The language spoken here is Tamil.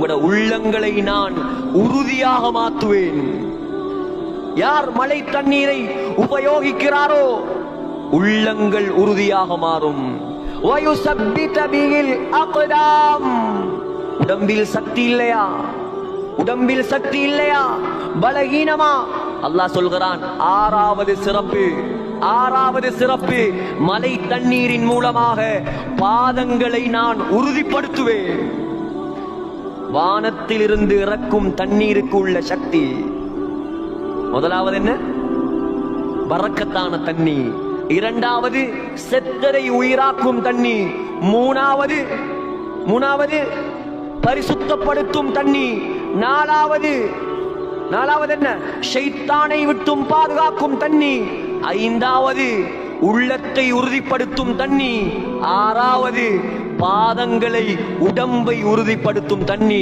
உங்களோட உள்ளங்களை நான் உறுதியாக மாத்துவேன் யார் மழை தண்ணீரை உபயோகிக்கிறாரோ உள்ளங்கள் உறுதியாக மாறும். உடம்பில் சக்தி இல்லையா? உடம்பில் சக்தி இல்லையா? பலகீனமா? அல்லாஹ் சொல்கிறான் ஆறாவது சிறப்பு ஆறாவது சிறப்பு மலை தண்ணீரின் மூலமாக பாதங்களை நான் உறுதிப்படுத்துவேன். வானத்திலிருந்து இறக்கும் தண்ணீருக்கு உள்ள சக்தி. முதலாவது என்ன? பறக்கத்தான தண்ணி. இரண்டாவது செத்தரை உயிராக்கும் தண்ணி. மூணாவது மூணாவது பரிசுத்தப்படுத்தும் தண்ணி. நாலாவது நாலாவது என்ன? ஷைத்தானை விட்டும் பாதுகாக்கும் தண்ணி. ஐந்தாவது உள்ளத்தை உறுதிப்படுத்தும் தண்ணி. ஆறாவது பாதங்களை உடம்பை உறுதிப்படுத்தும் தண்ணீர்.